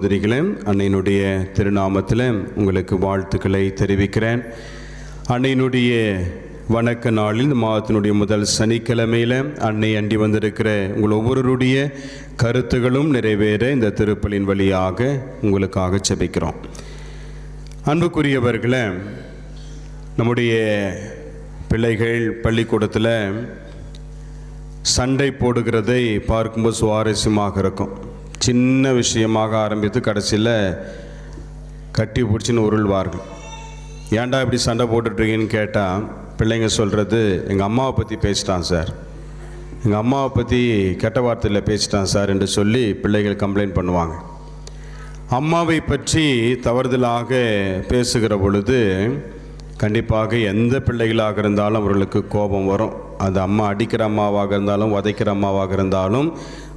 சகோதரிகளே அன்னையினுடைய திருநாமத்தில் உங்களுக்கு வாழ்த்துக்களை தெரிவிக்கிறேன். அன்னையினுடைய வணக்க நாளில் இந்த மாதத்தினுடைய முதல் சனிக்கிழமையில் அன்னை அண்டி வந்திருக்கிற உங்கள் ஒவ்வொருவருடைய கருத்துகளும் நிறைவேற இந்த திருப்பலின் வழியாக உங்களுக்காக செபிக்கிறோம் அன்புக்குரியவர்களை நம்முடைய பிள்ளைகள் பள்ளிக்கூடத்தில் சண்டை போடுகிறதை பார்க்கும்போது சுவாரஸ்யமாக இருக்கும். சின்ன விஷயமாக ஆரம்பித்து கடைசியில் கட்டி பிடிச்சின்னு உருள்வார்கள். ஏன்டா இப்படி சண்டை போட்டுட்ருக்கீங்கன்னு கேட்டால் பிள்ளைங்க சொல்கிறது எங்கள் அம்மாவை பற்றி பேசிட்டான் சார். எங்கள் அம்மாவை பற்றி கெட்ட வார்த்தையில் பேசிட்டான் சார் என்று சொல்லி பிள்ளைகள் கம்ப்ளைண்ட் பண்ணுவாங்க. அம்மாவை பற்றி தவறுதலாக பேசுகிற பொழுது கண்டிப்பாக எந்த பிள்ளைகளாக இருந்தாலும் அவர்களுக்கு கோபம் வரும். அந்த அம்மா அடிக்கிற அம்மாவாக இருந்தாலும் உதைக்கிற அம்மாவாக இருந்தாலும்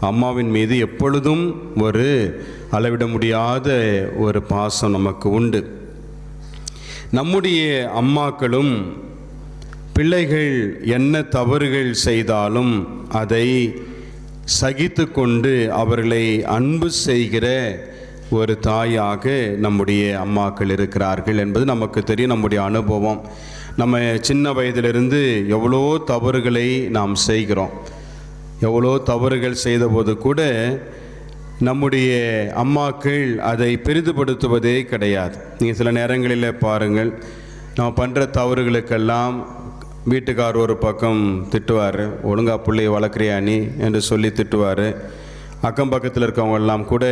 அம்மாவின் மீது எப்பொழுதும் ஒரு அளவிட முடியாத ஒரு பாசம் நமக்கு உண்டு. நம்முடைய அம்மாக்களும் பிள்ளைகள் என்ன தவறுகள் செய்தாலும் அதை சகித்து கொண்டு அவர்களை அன்பு செய்கிற ஒரு தாயாக நம்முடைய அம்மாக்கள் இருக்கிறார்கள் என்பது நமக்கு தெரியும் நம்முடைய அனுபவம். நம்ம சின்ன வயதிலிருந்து எவ்வளோ தவறுகளை நாம் செய்கிறோம். எவ்வளோ தவறுகள் செய்தபோது கூட நம்முடைய அம்மாக்கள் அதை பெரிதுபடுத்துவதே கிடையாது. நீங்கள் சில நேரங்களில் பாருங்கள் நம்ம பண்ணுற தவறுகளுக்கெல்லாம் வீட்டுக்கார் ஒரு பக்கம் திட்டுவார் ஒழுங்கா பிள்ளைய வளர்க்குறியா நீ? என்று சொல்லி திட்டுவார். அக்கம் பக்கத்தில் இருக்கவங்கெல்லாம் கூட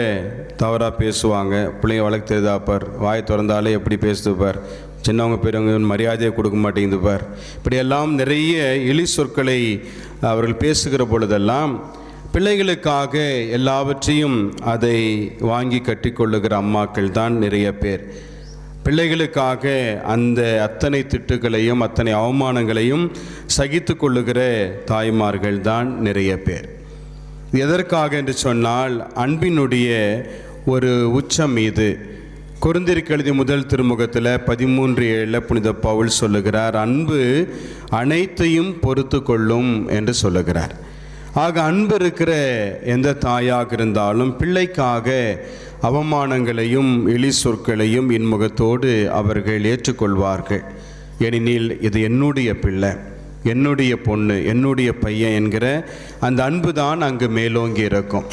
தவறாக பேசுவாங்க. பிள்ளைங்க வளர்க்க தெரியுதா வாய் திறந்தாலே எப்படி பேசுதுப்பார் சின்னவங்க பெரியவங்க மரியாதையை கொடுக்க மாட்டேங்குது பார். இப்படியெல்லாம் நிறைய இழி சொற்களை அவர்கள் பேசுகிற பொழுதெல்லாம் பிள்ளைகளுக்காக எல்லாவற்றையும் அதை வாங்கி கட்டிக்கொள்ளுகிற அம்மாக்கள் தான் நிறைய பேர். பிள்ளைகளுக்காக அந்த அத்தனை திட்டுகளையும் அத்தனை அவமானங்களையும் சகித்து கொள்ளுகிற தாய்மார்கள் தான் நிறைய பேர். எதற்காக என்று சொன்னால் அன்பினுடைய ஒரு உச்சம் இது. குருந்திற்கு எழுதிய முதல் திருமுகத்தில் பதிமூன்று ஏழில் புனித பவுல் சொல்லுகிறார் அன்பு அனைத்தையும் பொறுத்து கொள்ளும் என்று சொல்லுகிறார். ஆக அன்பு இருக்கிற எந்த தாயாக இருந்தாலும் பிள்ளைக்காக அவமானங்களையும் இழி சொற்களையும் இன்முகத்தோடு அவர்கள் ஏற்றுக்கொள்வார்கள். ஏனெனில் இது என்னுடைய பிள்ளை என்னுடைய பொண்ணு என்னுடைய பையன் என்கிற அந்த அன்பு தான் அங்கு மேலோங்கி இருக்கும்.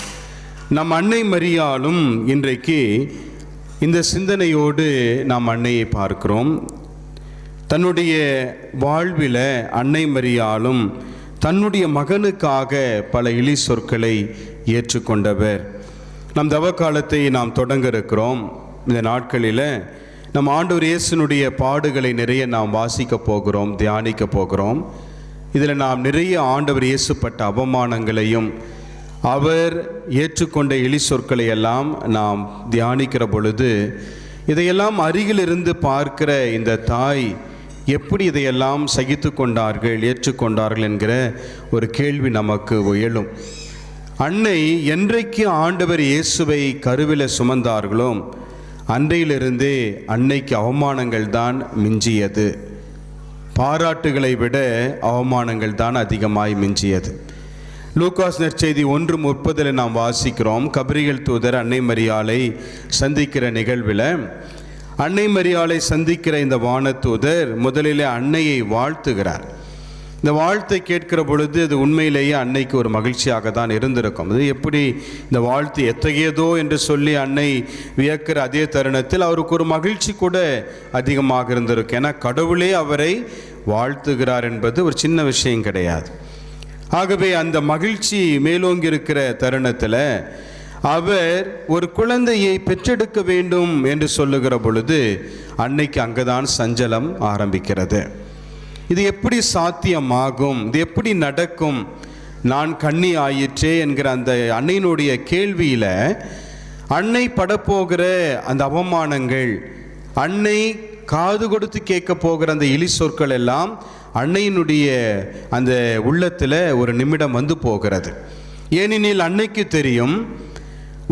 நம் அன்னை மரியாலும் இன்றைக்கு இந்த சிந்தனையோடு நாம் அன்னையை பார்க்கிறோம். தன்னுடைய வாழ்வில் அன்னை மரியாலும் தன்னுடைய மகனுக்காக பல இழி சொற்களை ஏற்றுக்கொண்டவர். நம் தவ காலத்தை நாம் தொடங்க இருக்கிறோம். இந்த நாட்களில் நம் ஆண்டவர் இயேசுனுடைய பாடுகளை நிறைய நாம் வாசிக்க போகிறோம் தியானிக்க போகிறோம். இதில் நாம் நிறைய ஆண்டவர் இயேசுப்பட்ட அவமானங்களையும் அவர் ஏற்றுக்கொண்ட இழி சொற்களை எல்லாம் நாம் தியானிக்கிற பொழுது இதையெல்லாம் அருகிலிருந்து பார்க்கிற இந்த தாய் எப்படி இதையெல்லாம் சகித்து கொண்டார்கள் ஏற்றுக்கொண்டார்கள் என்கிற ஒரு கேள்வி நமக்கு உயலும். அன்னை என்றைக்கு ஆண்டவர் இயேசுவை கருவில சுமந்தார்களோ அன்றையிலிருந்தே அன்னைக்கு அவமானங்கள் தான் மிஞ்சியது. பாராட்டுகளை விட அவமானங்கள் தான் அதிகமாய் மிஞ்சியது. லூகாஸ் நற்செய்தி ஒன்று முப்பதில் நாம் வாசிக்கிறோம். கபரியல் தூதர் அன்னை மரியாளை சந்திக்கிற நிகழ்வில் அன்னை மரியாளை சந்திக்கிற இந்த வானத்தூதர் முதலிலே அன்னையை வாழ்த்துகிறார். இந்த வாழ்த்தை கேட்கிற பொழுது அது உண்மையிலேயே அன்னைக்கு ஒரு மகிழ்ச்சியாக தான் இருந்திருக்கும். அது எப்படி இந்த வாழ்த்து எத்தகையதோ என்று சொல்லி அன்னை வியக்கிற அதே தருணத்தில் அவருக்கு ஒரு மகிழ்ச்சி கூட அதிகமாக இருந்திருக்கும். ஏன்னா கடவுளே அவரை வாழ்த்துகிறார் என்பது ஒரு சின்ன விஷயம் கிடையாது. ஆகவே அந்த மகிழ்ச்சி மேலோங்கியிருக்கிற தருணத்தில் அவர் ஒரு குழந்தையை பெற்றெடுக்க வேண்டும் என்று சொல்லுகிற பொழுது அன்னைக்கு அங்கதான் சஞ்சலம் ஆரம்பிக்கிறது. இது எப்படி சாத்தியமாகும்? இது எப்படி நடக்கும்? நான் கண்ணி ஆயிற்றே என்கிற அந்த அன்னையினுடைய கேள்வியில் அன்னை படப்போகிற அந்த அவமானங்கள் அன்னை காது கொடுத்து கேட்க போகிற அந்த இலி சொற்கள் எல்லாம் அன்னையினுடைய அந்த உள்ளத்தில் ஒரு நிமிடம் வந்து போகிறது. ஏனெனில் அன்னைக்கு தெரியும்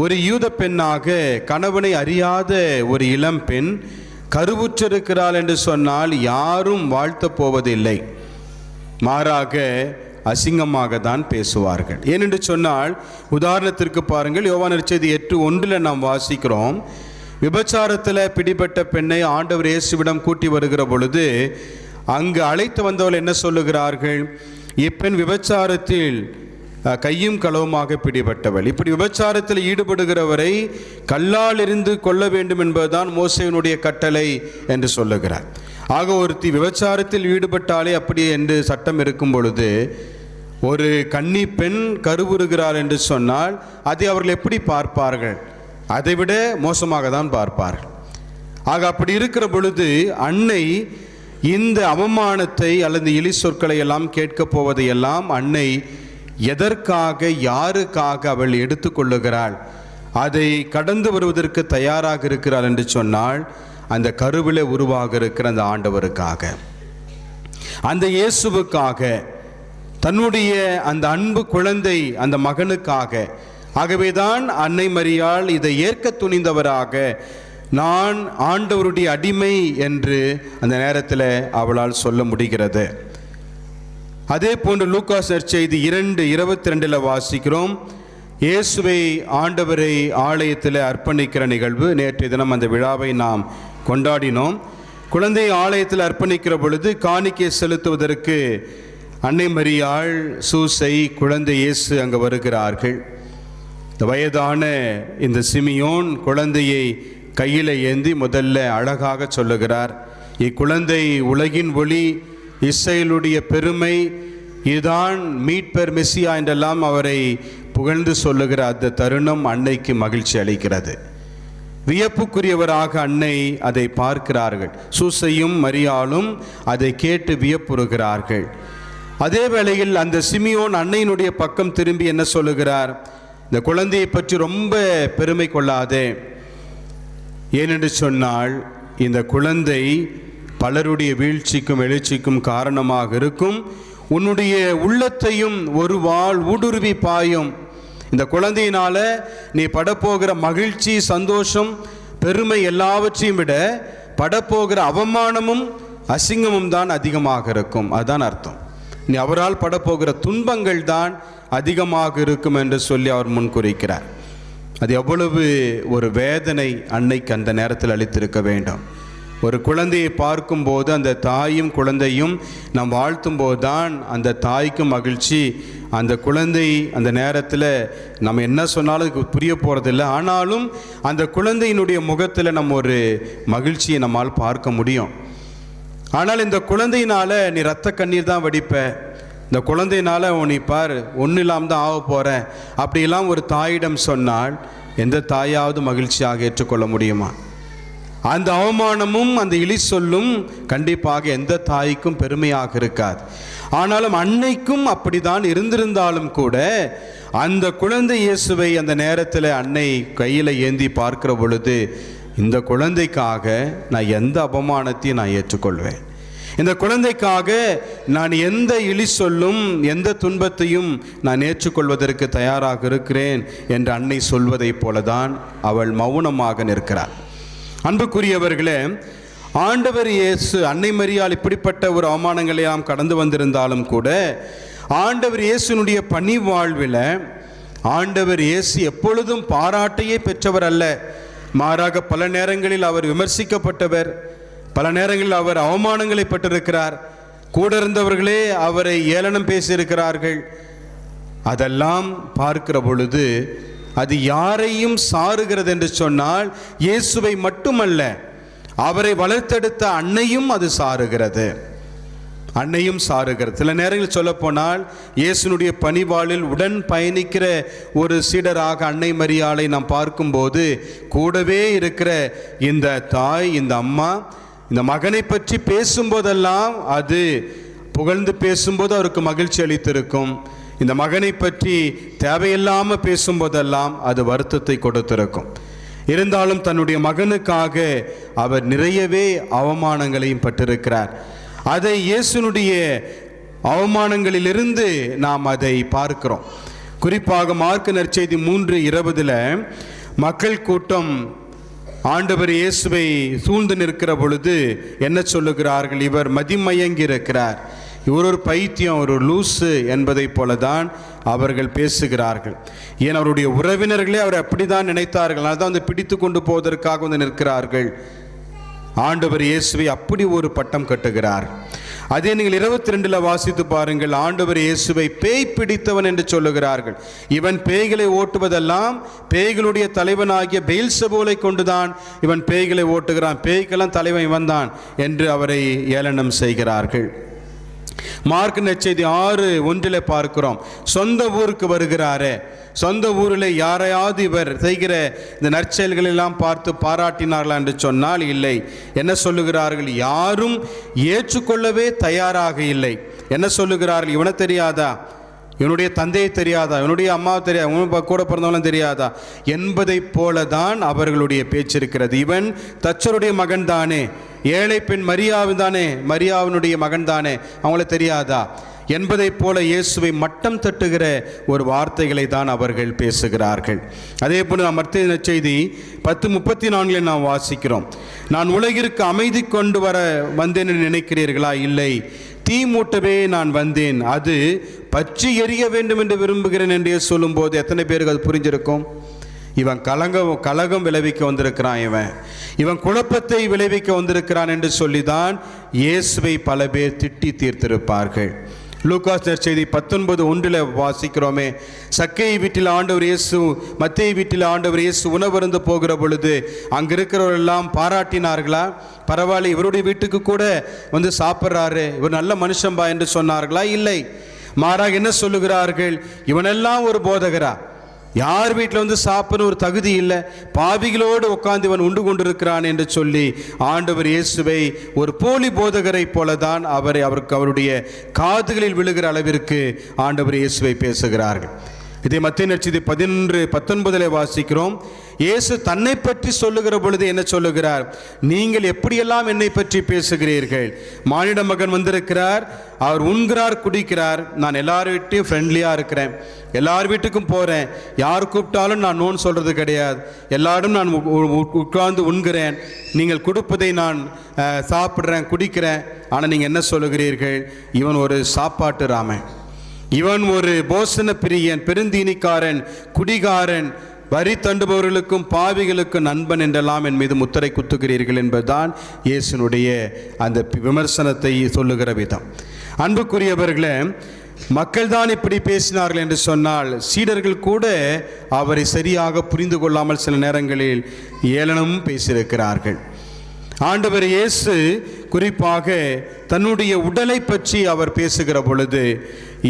ஒரு யூத பெண்ணாக கணவனை அறியாத ஒரு இளம் பெண் கருவுற்றிருக்கிறாள் என்று சொன்னால் யாரும் வாழ்த்தப் போவதில்லை. மாறாக அசிங்கமாக தான் பேசுவார்கள். ஏனென்று சொன்னால் உதாரணத்திற்கு பாருங்கள் யோவான் செய்தி எட்டு ஒன்றில் நாம் வாசிக்கிறோம். விபச்சாரத்தில் பிடிபட்ட பெண்ணை ஆண்டவர் இயேசுவிடம் கூட்டி வருகிற பொழுது அங்கு அழைத்து வந்தவர்கள் என்ன சொல்லுகிறார்கள்? இப்பெண் விபச்சாரத்தில் கையும் களவுமாக பிடிபட்டவள். இப்படி விபச்சாரத்தில் ஈடுபடுகிறவரை கல்லால் இருந்து கொள்ள வேண்டும் என்பதுதான் மோசையினுடைய கட்டளை என்று சொல்லுகிறார். ஆக ஒருத்தி விபச்சாரத்தில் ஈடுபட்டாலே அப்படி என்று சட்டம் இருக்கும் பொழுது ஒரு கன்னி பெண் கருவுறுகிறார் என்று சொன்னால் அதை அவர்கள் எப்படி பார்ப்பார்கள்? அதைவிட மோசமாக தான் பார்ப்பார்கள். ஆக அப்படி இருக்கிற பொழுது அன்னை இந்த அவமானத்தை அல்லது இழி சொற்களை எல்லாம் கேட்கப் போவதையெல்லாம் அன்னை எதற்காக யாருக்காக அவள் எடுத்துக்கொள்ளுகிறாள் அதை கடந்து வருவதற்கு தயாராக இருக்கிறாள் என்று சொன்னால் அந்த கருவிலே உருவாக இருக்கிற அந்த ஆண்டவருக்காக. அந்த இயேசுவுக்காக தன்னுடைய அந்த அன்பு குழந்தை அந்த மகனுக்காக. ஆகவேதான் அன்னை மரியாள் இதை ஏற்க துணிந்தவராக நான் ஆண்டவருடைய அடிமை என்று அந்த நேரத்தில் அவளால் சொல்ல முடிகிறது. அதே போன்று லூக்காஸ் நற்செய்தி இரண்டு இருபத்தி ரெண்டில் வாசிக்கிறோம். இயேசுவை ஆண்டவரை ஆலயத்தில் அர்ப்பணிக்கிற நிகழ்வு. நேற்றைய தினம் அந்த விழாவை நாம் கொண்டாடினோம். குழந்தையை ஆலயத்தில் அர்ப்பணிக்கிற பொழுது காணிக்கை செலுத்துவதற்கு அன்னை மரியாள் சூசை குழந்தை இயேசு அங்கே வருகிறார்கள். இந்த வயதான இந்த சிமியோன் குழந்தையை கையில் ஏந்தி முதல்ல அழகாக சொல்லுகிறார் இக்குழந்தை உலகின் ஒளி இஸ்ரேலுடைய பெருமை இதுதான் மீட்பர் மெஸ்ஸியா என்றெல்லாம் அவரை புகழ்ந்து சொல்லுகிற அந்த தருணம் அன்னைக்கு மகிழ்ச்சி அளிக்கிறது. வியப்புக்குரியவராக அன்னை அதை பார்க்கிறார்கள். சூசையும் மரியாளும் அதை கேட்டு வியப்புறுகிறார்கள். அதே வேளையில் அந்த சிமியோன் அன்னையினுடைய பக்கம் திரும்பி என்ன சொல்லுகிறார் இந்த குழந்தையை பற்றி ரொம்ப பெருமை கொள்ளாதே ஏனென்று சொன்னால் இந்த குழந்தை பலருடைய வீழ்ச்சிக்கும் எழுச்சிக்கும் காரணமாக இருக்கும். உன்னுடைய உள்ளத்தையும் ஒரு வாள் ஊடுருவி பாயும். இந்த குழந்தையினால நீ படப்போகிற மகிழ்ச்சி சந்தோஷம் பெருமை எல்லாவற்றையும் விட படப்போகிற அவமானமும் அசிங்கமும் தான் அதிகமாக இருக்கும். அதுதான் அர்த்தம். நீ அவரால் படப்போகிற துன்பங்கள் தான் அதிகமாக இருக்கும் என்று சொல்லி அவர் முன்குறிக்கிறார் அது எவ்வளவு ஒரு வேதனை அன்னைக்கு அந்த நேரத்தில் அளித்திருக்க வேண்டும். ஒரு குழந்தையை பார்க்கும்போது அந்த தாயும் குழந்தையும் நாம் வாழ்த்தும் போதுதான் அந்த தாய்க்கும் மகிழ்ச்சி. அந்த குழந்தை அந்த நேரத்தில் நம்ம என்ன சொன்னாலும் அதுக்கு புரிய போகிறதில்ல ஆனாலும் அந்த குழந்தையினுடைய முகத்தில் நம்ம ஒரு மகிழ்ச்சியை நம்மால் பார்க்க முடியும். ஆனால் இந்த குழந்தையினால் நீ ரத்த கண்ணீர் தான் வடிப்ப. இந்த குழந்தையினால் உன்னை பார் ஒன்றும் இல்லாமல் தான் ஆக போகிறேன் அப்படிலாம் ஒரு தாயிடம் சொன்னால் எந்த தாயாவது மகிழ்ச்சியாக ஏற்றுக்கொள்ள முடியுமா? அந்த அவமானமும் அந்த இழி சொல்லும் கண்டிப்பாக எந்த தாய்க்கும் பெருமையாக இருக்காது. ஆனாலும் அன்னைக்கும் அப்படிதான் இருந்திருந்தாலும் கூட அந்த குழந்தை இயேசுவை அந்த நேரத்தில் அன்னை கையில் ஏந்தி பார்க்கிற பொழுது இந்த குழந்தைக்காக நான் எந்த அவமானத்தையும் நான் ஏற்றுக்கொள்வேன். இந்த குழந்தைக்காக நான் எந்த இழி சொல்லும் எந்த துன்பத்தையும் நான் ஏற்றுக்கொள்வதற்கு தயாராக இருக்கிறேன் என்று அன்னை சொல்வதைப் போலதான் அவள் மௌனமாக நிற்கிறாள். அன்புக்குரியவர்களே ஆண்டவர் இயேசு அன்னை மரியால் இப்படிப்பட்ட ஒரு அவமானங்களை நாம் கடந்து வந்திருந்தாலும் கூட ஆண்டவர் இயேசுனுடைய பணி வாழ்வில் ஆண்டவர் இயேசு எப்பொழுதும் பாராட்டையே பெற்றவர் அல்ல. மாறாக பல நேரங்களில் அவர் விமர்சிக்கப்பட்டவர். பல நேரங்களில் அவர் அவமானங்களை பட்டிருக்கிறார் கூட இருந்தவர்களே அவரை ஏளனம் பேசியிருக்கிறார்கள். அதெல்லாம் பார்க்கிற பொழுது அது யாரையும் சாருகிறது என்று சொன்னால் இயேசுவை மட்டுமல்ல அவரை வளர்த்தெடுத்த அன்னையும் அது சாருகிறது. அன்னையும் சாருகிறது. சில நேரங்களில் சொல்லப்போனால் இயேசுனுடைய பணிவாளில் உடன் பயணிக்கிற ஒரு சீடராக அன்னை மரியாளை நாம் பார்க்கும்போது கூடவே இருக்கிற இந்த தாய் இந்த அம்மா இந்த மகனை பற்றி பேசும்போதெல்லாம் அது புகழ்ந்து பேசும்போது அவருக்கு மகிழ்ச்சி அளித்திருக்கும். இந்த மகனை பற்றி தேவையில்லாமல் பேசும்போதெல்லாம் அது வருத்தத்தை கொடுத்திருக்கும். இருந்தாலும் தன்னுடைய மகனுக்காக அவர் நிறையவே அவமானங்களையும் பட்டிருக்கிறார். அதை இயேசுனுடைய அவமானங்களிலிருந்து நாம் அதை பார்க்கிறோம். குறிப்பாக மார்க்கு நற்செய்தி மூன்று இருபதில் மக்கள் கூட்டம் ஆண்டவர் இயேசுவை சூழ்ந்து நிற்கிற பொழுது என்ன சொல்லுகிறார்கள்? இவர் மதிமயங்கி இருக்கிறார். இவர் ஒரு பைத்தியம் ஒரு லூசு என்பதைப் போல தான் அவர்கள் பேசுகிறார்கள். ஏன் அவருடைய உறவினர்களே அவர் அப்படிதான் நினைத்தார்கள். அதனால தான் வந்து பிடித்து கொண்டு போவதற்காக வந்து நிற்கிறார்கள். ஆண்டவர் இயேசுவை அப்படி ஒரு பட்டம் கட்டுகிறார். அதே நீங்கள் இருபத்தி ரெண்டில் வாசித்து பாருங்கள். ஆண்டவர் இயேசுவை பேய் பிடித்தவன் என்று சொல்லுகிறார்கள். இவன் பேய்களை ஓட்டுவதெல்லாம் பேய்களுடைய தலைவனாகிய பெயில்சபோலை கொண்டுதான் இவன் பேய்களை ஓட்டுகிறான். பேய்க்கெல்லாம் தலைவன் இவன் தான் என்று அவரை ஏளனம் செய்கிறார்கள். மார்க் நச்செய்தி ஆறு ஒன்றில் பார்க்கிறோம். சொந்த ஊருக்கு வருகிறாரே. சொந்த ஊரில் யாரையாவது இவர் செய்கிற இந்த நற்செயல்களெல்லாம் பார்த்து பாராட்டினார்களா என்று சொன்னால் இல்லை. என்ன சொல்லுகிறார்கள்? யாரும் ஏற்றுக்கொள்ளவே தயாராக இல்லை. என்ன சொல்லுகிறார்கள்? இவனை தெரியாதா? இவனுடைய தந்தையை தெரியாதா? இவனுடைய அம்மாவை தெரியாது? உன் கூட பிறந்தவங்களும் தெரியாதா? என்பதைப் போல தான் அவர்களுடைய பேச்சு இருக்கிறது. இவன் தச்சருடைய மகன் தானே ஏழை பெண் மரியாவின் தானே. மரியாவினுடைய மகன் தானே அவங்கள தெரியாதா? என்பதைப் போல இயேசுவை மட்டம் தட்டுகிற ஒரு வார்த்தைகளை தான் அவர்கள் பேசுகிறார்கள். அதே போல நாம் மத்திய செய்தி பத்து முப்பத்தி நான்கில் நாம் வாசிக்கிறோம். நான் உலகிற்கு அமைதி கொண்டு வர வந்தேன் நினைக்கிறீர்களா? இல்லை. தீ மூட்டவே நான் வந்தேன். அது பற்றி எரிய வேண்டும் என்று விரும்புகிறேன் என்று சொல்லும்போது எத்தனை பேருக்கு அது புரிஞ்சிருக்கும்? இவன் கலங்கம் கலகம் விளைவிக்க வந்திருக்கிறான் இவன். இவன் குழப்பத்தை விளைவிக்க வந்திருக்கிறான் என்று சொல்லிதான் இயேசுவை பல பேர் திட்டி தீர்த்திருப்பார்கள். லூகாஸ் செய்தி பத்தொன்பது ஒன்றில் வாசிக்கிறோமே. சக்கையை வீட்டில் ஆண்டவர் இயேசு மத்திய வீட்டில் ஆண்டவர் இயேசு உணவருந்து போகிற பொழுது அங்கே இருக்கிறவரெல்லாம் பாராட்டினார்களா? பரவாயில்ல இவருடைய வீட்டுக்கு கூட வந்து சாப்பிட்றாரு. இவர் நல்ல மனுஷன்பா என்று சொன்னார்களா? இல்லை. மாறாக என்ன சொல்லுகிறார்கள்? இவனெல்லாம் ஒரு போதகரா? யார் வீட்டில் வந்து சாப்பிடணும் ஒரு தகுதி இல்லை? பாவிகளோடு உட்கார்ந்து இவன் உண்டு கொண்டிருக்கிறான் என்று சொல்லி ஆண்டவர் இயேசுவை ஒரு போலி போதகரை போல தான் அவரை அவருக்கு அவருடைய காதுகளில் விழுகிற அளவிற்கு ஆண்டவர் இயேசுவை பேசுகிறார்கள். இதை மத்திய நட்சதி பதினொன்று பத்தொன்பதில் வாசிக்கிறோம். இயேசு தன்னை பற்றி சொல்லுகிற பொழுது என்ன சொல்லுகிறார்? நீங்கள் எப்படியெல்லாம் என்னை பற்றி பேசுகிறீர்கள்? மானிட மகன் வந்திருக்கிறார். அவர் உண்கிறார் குடிக்கிறார். நான் எல்லார் வீட்டையும் ஃப்ரெண்ட்லியாக இருக்கிறேன். எல்லார் வீட்டுக்கும் போகிறேன் யார் கூப்பிட்டாலும் நான் நோன் சொல்கிறது கிடையாது. எல்லாரும் நான் உ- உட்கார்ந்து உண்கிறேன். நீங்கள் கொடுப்பதை நான் சாப்பிட்றேன் குடிக்கிறேன். ஆனால் நீங்கள் என்ன சொல்லுகிறீர்கள்? இவன் ஒரு சாப்பாட்டு ராமன். இவன் ஒரு போசன பிரியன் பெருந்தீனிக்காரன் குடிகாரன் வரி தண்டுபவர்களுக்கும் பாவிகளுக்கும் நண்பன் என்றெல்லாம் என் மீது முத்திரை குத்துகிறீர்கள் என்பதுதான் இயேசுனுடைய அந்த விமர்சனத்தை சொல்லுகிற விதம். அன்புக்குரியவர்களே மக்கள் தான் இப்படி பேசினார்கள் என்று சொன்னால் சீடர்கள் கூட அவரை சரியாக புரிந்து கொள்ளாமல் சில நேரங்களில் ஏளனமும் பேசியிருக்கிறார்கள். ஆண்டவர் இயேசு குறிப்பாக தன்னுடைய உடலை பற்றி அவர் பேசுகிற பொழுது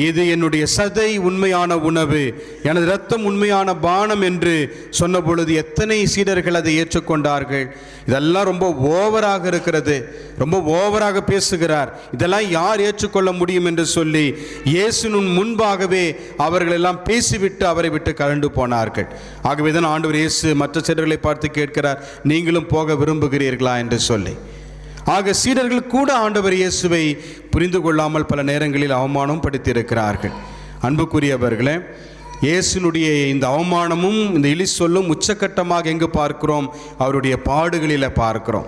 இது என்னுடைய சதை உண்மையான உணவு எனது ரத்தம் உண்மையான பானம் என்று சொன்ன பொழுது எத்தனை சீடர்கள் அதை ஏற்றுக்கொண்டார்கள். இதெல்லாம் ரொம்ப ஓவராக இருக்கிறது. ரொம்ப ஓவராக பேசுகிறார். இதெல்லாம் யார் ஏற்றுக்கொள்ள முடியும் என்று சொல்லி இயேசுவின் முன்பாகவே அவர்கள் எல்லாம் பேசிவிட்டு அவரை விட்டு கலண்டு போனார்கள். ஆகவே தான் ஆண்டவர் இயேசு மற்ற சீடர்களை பார்த்து கேட்கிறார் நீங்களும் போக விரும்புகிறீர்களா? என்று சொல்லி. ஆக சீடர்கள் கூட ஆண்டவர் இயேசுவை புரிந்து கொள்ளாமல் பல நேரங்களில் அவமானம் படுத்தியிருக்கிறார்கள். அன்புக்குரியவர்களே இயேசுனுடைய இந்த அவமானமும் இந்த இழி சொல்லும் உச்சக்கட்டமாக எங்கு பார்க்கிறோம்? அவருடைய பாடுகளில் பார்க்கிறோம்.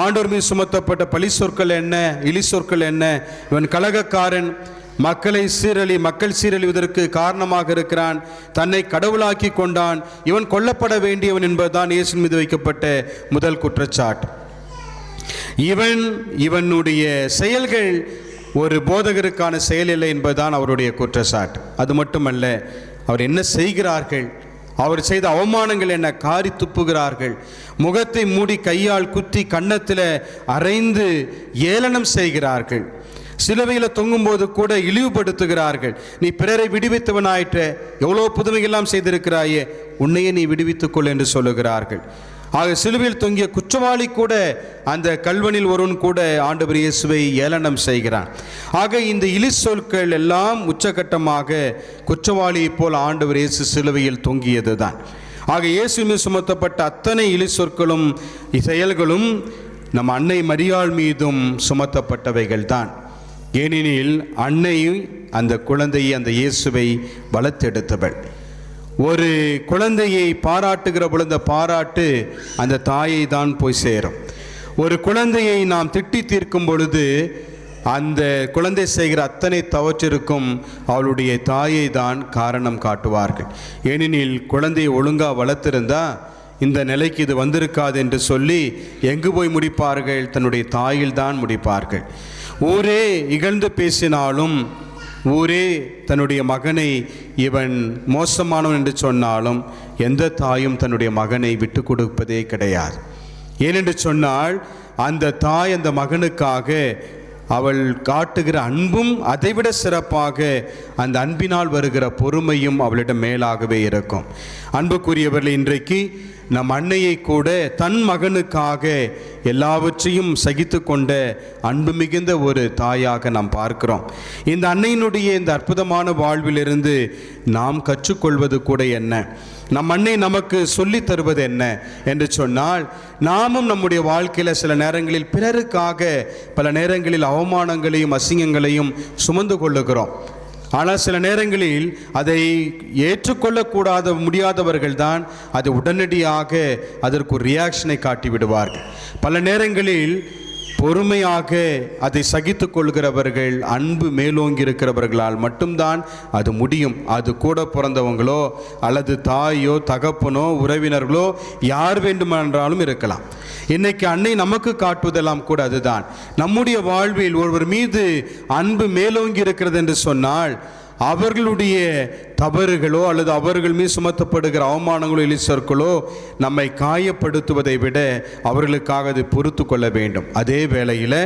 ஆண்டோர் மீது சுமத்தப்பட்ட பழி சொற்கள் என்ன? இழி சொற்கள் என்ன? இவன் கலகக்காரன் மக்களை சீரழி மக்கள் சீரழிவதற்கு காரணமாக இருக்கிறான் தன்னை கடவுளாக்கி கொண்டான் இவன் கொல்லப்பட வேண்டியவன் என்பதுதான் இயேசு மீது வைக்கப்பட்ட முதல் குற்றச்சாட்டு. இவன் இவனுடைய செயல்கள் ஒரு போதகருக்கான செயல் இல்லை என்பதுதான் அவருடைய குற்றச்சாட்டு. அது மட்டுமல்ல அவர் என்ன செய்கிறார்கள்? அவர் செய்த அவமானங்கள் என்ன? காரி துப்புகிறார்கள். முகத்தை மூடி கையால் குத்தி கன்னத்தில் அரைந்து ஏளனம் செய்கிறார்கள். சிலுவையில் தொங்கும்போது கூட இழிவுபடுத்துகிறார்கள். நீ பிறரை விடுவித்தவனாயிற்ற. எவ்வளோ புதுமைகள்லாம் செய்திருக்கிறாயே. உன்னையே நீ விடுவித்துக்கொள் என்று சொல்லுகிறார்கள். ஆக சிலுவையில் தொங்கிய குற்றவாளி கூட அந்த கல்வனில் ஒருவன் கூட ஆண்டவர் இயேசுவை ஏளனம் செய்கிறான். ஆக இந்த இலி சொற்கள் எல்லாம் உச்சகட்டமாக குற்றவாளியைப் போல் ஆண்டவர் இயேசு சிலுவையில் தொங்கியது தான் ஆக இயேசு மீது சுமத்தப்பட்ட அத்தனை இலி சொற்களும் செயல்களும் நம் அன்னை மரியாள் மீதும் சுமத்தப்பட்டவைகள் தான் ஏனெனில் அன்னை அந்த குழந்தையை அந்த இயேசுவை வளர்த்தெடுத்தவள். ஒரு குழந்தையை பாராட்டுகிற பொழுது அந்த பாராட்டு அந்த தாயை தான் போய் சேரும். ஒரு குழந்தையை நாம் திட்டி தீர்க்கும் பொழுது அந்த குழந்தை செய்கிற அத்தனை தவற்றிற்கும் அவளுடைய தாயை தான் காரணம் காட்டுவார்கள். ஏனெனில் குழந்தையை ஒழுங்காக வளர்த்திருந்தா இந்த நிலைக்கு இது வந்திருக்காது என்று சொல்லி எங்கு போய் முடிப்பார்கள்? தன்னுடைய தாயில்தான் முடிப்பார்கள். ஊரே இகழ்ந்து பேசினாலும் ஊரே தன்னுடைய மகனை இவன் மோசமானவன் என்று சொன்னாலும் எந்த தாயும் தன்னுடைய மகனை விட்டு கொடுப்பதே கிடையாது. ஏனென்று சொன்னால் அந்த தாய் அந்த மகனுக்காக அவள் காட்டுகிற அன்பும் அதைவிட சிறப்பாக அந்த அன்பினால் வருகிற பொறுமையும் அவளிடம் மேலாகவே இருக்கும். அன்புக்குரியவர்கள் இன்றைக்கு நம் அன்னையை கூட தன் மகனுக்காக எல்லாவற்றையும் சகித்து கொண்ட அன்பு மிகுந்த ஒரு தாயாக நாம் பார்க்கிறோம். இந்த அன்னையினுடைய இந்த அற்புதமான வாழ்விலிருந்து நாம் கற்றுக்கொள்வது கூட என்ன? நம் அன்னை நமக்கு சொல்லித் தருவது என்ன என்று சொன்னால் நாமும் நம்முடைய வாழ்க்கையில் சில நேரங்களில் பிறருக்காக பல நேரங்களில் அவமானங்களையும் அசிங்கங்களையும் சுமந்து கொள்ளுகிறோம். ஆனால் சில நேரங்களில் அதை ஏற்றுக்கொள்ளக்கூடாத முடியாதவர்கள் தான் அது உடனடியாக அதற்கு ஒரு ரியாக்ஷனை காட்டி விடுவார்கள் பல நேரங்களில் பொறுமையாக அதை சகித்து கொள்கிறவர்கள் அன்பு மேலோங்கி இருக்கிறவர்களால் மட்டும்தான் அது முடியும். அது கூட பிறந்தவங்களோ அல்லது தாயோ தகப்பனோ உறவினர்களோ யார் வேண்டுமென்றாலும் இருக்கலாம். இன்னைக்கு அன்னை நமக்கு காட்டுவதெல்லாம் கூட அதுதான். நம்முடைய வாழ்வில் ஒருவர் மீது அன்பு மேலோங்கி இருக்கிறது என்று சொன்னால் அவர்களுடைய தவறுகளோ அல்லது அவர்கள் மீது சுமத்தப்படுகிற அவமானங்களோ இழிசொற்களோ நம்மை காயப்படுத்துவதை விட அவர்களுக்காக அதை பொறுத்து கொள்ள வேண்டும். அதே வேளையில்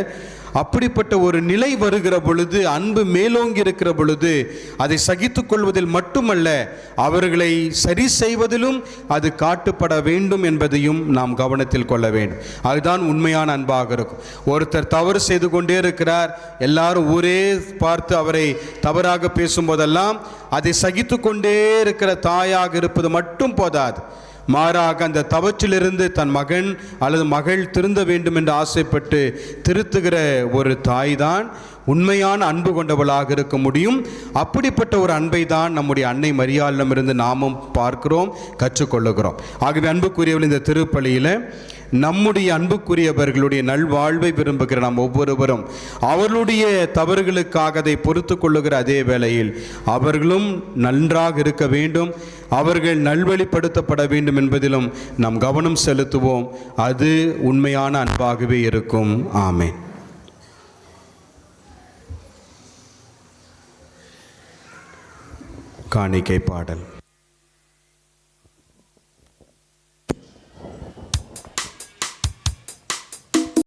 அப்படிப்பட்ட ஒரு நிலை வருகிற பொழுது அன்பு மேலோங்கி இருக்கிற பொழுது அதை சகித்துக் கொள்வதில் மட்டுமல்ல அவர்களை சரி செய்வதிலும் அது காட்டுப்பட வேண்டும் என்பதையும் நாம் கவனத்தில் கொள்ள வேண்டும். அதுதான் உண்மையான அன்பாக இருக்கும். ஒருத்தர் தவறு செய்து கொண்டே இருக்கிறார். எல்லாரும் ஊரே பார்த்து அவரை தவறாக பேசும்போதெல்லாம் அதை சகித்து கொண்டே இருக்கிற தாயாக இருப்பது மட்டும் போதாது. மாறாக அந்த தவற்றிலிருந்து தன் மகன் அல்லது மகள் திருந்த வேண்டும் என்று ஆசைப்பட்டு திருத்துகிற ஒரு தாய் தான் உண்மையான அன்பு கொண்டவளாக இருக்க முடியும். அப்படிப்பட்ட ஒரு அன்பை தான் நம்முடைய அன்னை மரியாளிடமிருந்து நாமும் பார்க்கிறோம் கற்றுக்கொள்ளுகிறோம். ஆகவே அன்புக்குரியவள் இந்த திருப்பலியில் நம்முடைய அன்புக்குரியவர்களுடைய நல்வாழ்வை விரும்புகிற நாம் ஒவ்வொருவரும் அவர்களுடைய தவறுகளுக்காக அதை பொறுத்து கொள்ளுகிற அதே வேளையில் அவர்களும் நன்றாக இருக்க வேண்டும். அவர்கள் நல்வழிப்படுத்தப்பட வேண்டும் என்பதிலும் நாம் கவனம் செலுத்துவோம். அது உண்மையான அன்பாகவே இருக்கும். ஆமேன். காணிக்கை பாடல்.